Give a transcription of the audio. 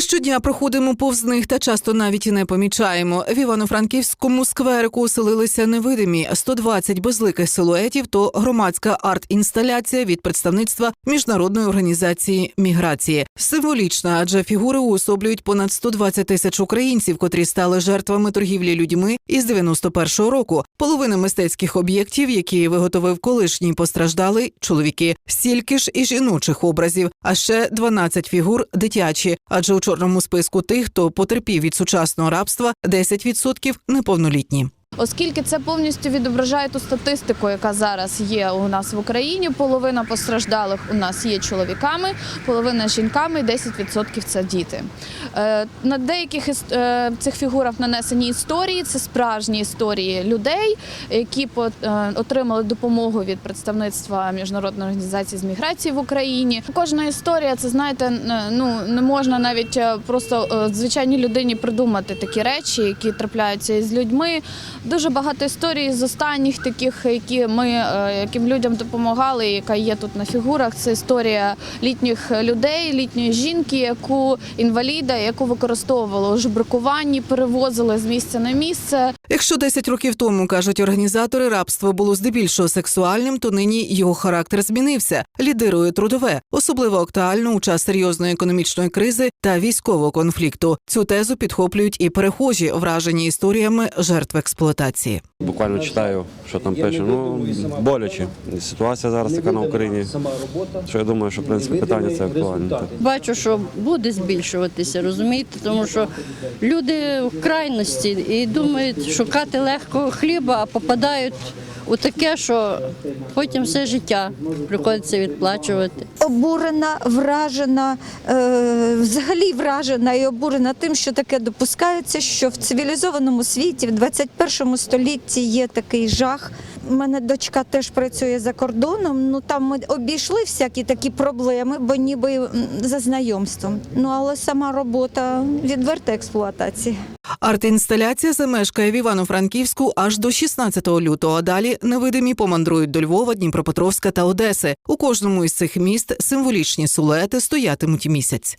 Щодня проходимо повз них та часто навіть і не помічаємо. В Івано-Франківському скверику оселилися невидимі 120 безликих силуетів. То громадська арт-інсталяція від представництва міжнародної організації міграції. Символічна, адже фігури уособлюють понад 120 тисяч українців, котрі стали жертвами торгівлі людьми із 91-го року. Половина мистецьких об'єктів, які виготовив колишній постраждалий чоловіки, стільки ж і жіночих образів, а ще 12 фігур дитячі. Адже у чорному списку тих, хто потерпів від сучасного рабства, 10% неповнолітні. Оскільки це повністю відображає ту статистику, яка зараз є у нас в Україні. Половина постраждалих у нас є чоловіками, половина жінками, 10% це діти. Е, На деяких е, цих фігурах нанесені історії. Це справжні історії людей, які е, отримали допомогу від представництва міжнародної організації з міграції в Україні. Кожна історія, це знаєте, ну не можна навіть просто звичайній людині придумати такі речі, які трапляються із людьми. Дуже багато історій з останніх таких, які ми е, яким людям допомагали, яка є тут на фігурах. Це історія літніх людей, літньої жінки, яку інваліда, яку використовували у жебракуванні, перевозили з місця на місце. Якщо 10 років тому кажуть організатори, рабство було здебільшого сексуальним, то нині його характер змінився. Лідирує трудове, особливо актуально у час серйозної економічної кризи та військового конфлікту. Цю тезу підхоплюють і перехожі, вражені історіями жертв експлуатації. Буквально читаю, що там пише. Ну боляче. Ситуація зараз така на Україні. Що я думаю, що в принципі питання це актуальне. Бачу, що буде збільшуватися, розумієте, тому що люди в крайності і думають шукати легкого хліба, а попадають у таке, що потім все життя приходиться відплачувати. обурена, вражена, е, взагалі вражена і обурена тим, що таке допускається, що в цивілізованому світі, в 21 столітті є такий жах. У мене дочка теж працює за кордоном. Ну там ми обійшли всякі такі проблеми, бо ніби за знайомством. Ну але сама робота відверта експлуатація. Арт-інсталяція замешкає в Івано-Франківську аж до 16 лютого. А далі невидимі помандрують до Львова, Дніпропетровська та Одеси. У кожному із цих міст символічні сулети стоятимуть місяць.